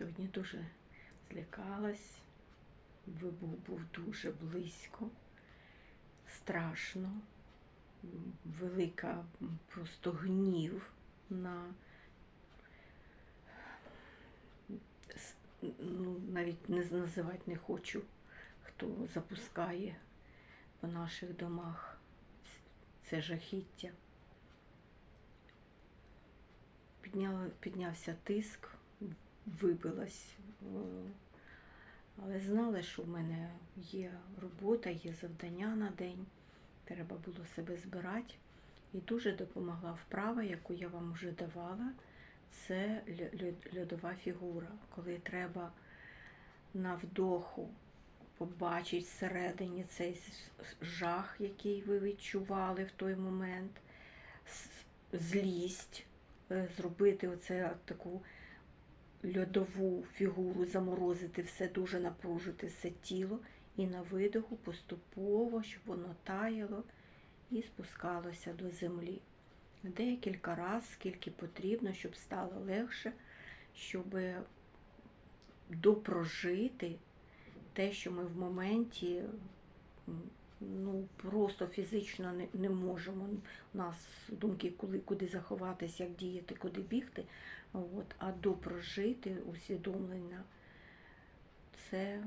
Сьогодні дуже злякалась. Вибух був дуже близько, страшно, велика просто гнів на ну, навіть не називати не хочу, хто запускає по наших домах це жахіття. Підняла, піднявся тиск, вибилась, е, але знала, що в мене є робота, є завдання на день. Треба було себе збирати. І дуже допомогла вправа, яку я вам вже давала. Це льо- льо- льодова фігура, коли треба на вдоху побачити всередині цей жах, який ви відчували в той момент, злість, е, зробити оце таку льодову фігуру, заморозити все, дуже напружити все тіло і на видоху поступово, щоб воно таяло і спускалося до землі. Декілька разів, скільки потрібно, щоб стало легше, щоб допрожити те, що ми в моменті ну, просто фізично не, не можемо. У нас думки, коли, куди заховатися, як діяти, куди бігти. От, а допрожити усвідомлення це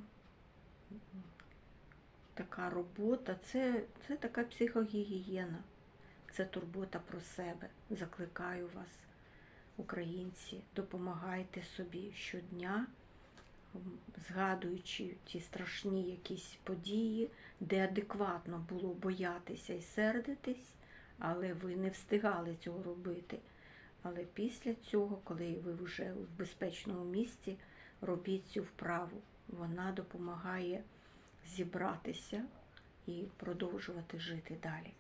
така робота, це, це така психогігієна, це турбота про себе. Закликаю вас, українці, допомагайте собі щодня, згадуючи ті страшні якісь події, де адекватно було боятися і сердитись, але ви не встигали цього робити. Але після цього, коли ви вже в безпечному місці, робіть цю вправу. Вона допомагає зібратися і продовжувати жити далі.